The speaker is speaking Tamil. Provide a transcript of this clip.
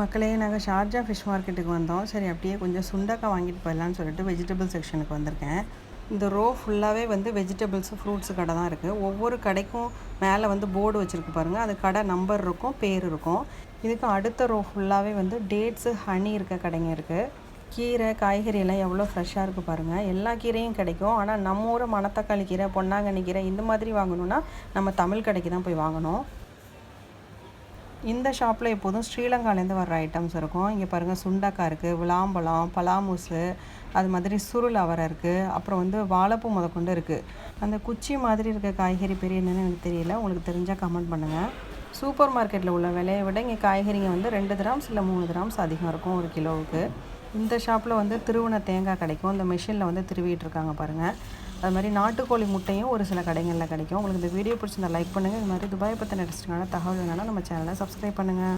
மக்களே நாங்கள் ஷார்ஜா ஃபிஷ் மார்க்கெட்டுக்கு வந்தோம். சரி அப்படியே கொஞ்சம் சுண்டக்காய் வாங்கிட்டு போயிடலான்னு சொல்லிட்டு வெஜிடபிள் செக்ஷனுக்கு வந்திருக்கேன். இந்த ரோ ஃபுல்லாகவே வந்து வெஜிடபிள்ஸு ஃப்ரூட்ஸு கடை தான் இருக்குது ஒவ்வொரு கடைக்கும் மேலே வந்து போர்டு வச்சுருக்கு பாருங்கள் அது கடை நம்பர் இருக்கும் பேர் இருக்கும். இதுக்கு அடுத்த ரோ ஃபுல்லாகவே வந்து டேட்ஸு ஹனி இருக்க கடைங்க இருக்குது கீரை காய்கறி எல்லாம் எவ்வளோ ஃப்ரெஷ்ஷாக இருக்குது பாருங்கள் எல்லா கீரையும் கிடைக்கும். ஆனால் நம்ம ஊர் மணத்தக்காளி கீரை பொன்னாங்கண்ணி கீரை இந்த மாதிரி வாங்கணுன்னா நம்ம தமிழ் கடைக்கு தான் போய் வாங்கணும். இந்த ஷாப்பில் எப்போதும் ஸ்ரீலங்காலேருந்து வர ஐட்டம்ஸ் இருக்கும். இங்கே பாருங்கள் சுண்டக்காய் இருக்குது விளாம்பழம் பலாமூசு அது மாதிரி சுருள் அவரை இருக்குது அப்புறம் வந்து வாழைப்பூ முதற்கொண்டு இருக்குது அந்த குச்சி மாதிரி இருக்க காய்கறி பேர் என்னென்னு எனக்கு தெரியல. உங்களுக்கு தெரிஞ்சால் கமெண்ட் பண்ணுங்கள் சூப்பர் மார்க்கெட்டில் உள்ள விலையை விட இங்கே காய்கறிங்க வந்து ரெண்டு கிராம்ஸ் இல்லை மூணு கிராம்ஸ் அதிகம் இருக்கும் ஒரு கிலோவுக்கு. இந்த ஷாப்பில் வந்து திருவுண தேங்காய் கிடைக்கும். இந்த மிஷினில் வந்து திருவிட்டு இருக்காங்க பாருங்கள் அது மாதிரி நாட்டுக்கோழி முட்டையும் ஒரு சில கடைகளில் கிடைக்கும். உங்களுக்கு இந்த வீடியோ பிடிச்சிருந்தா லைக் பண்ணுங்கள் இது மாதிரி துபாயை பற்றின இன்ட்ரெஸ்டிங்கான தகவல் வேணாலும் நம்ம சேனலை சப்ஸ்கிரைப் பண்ணுங்கள்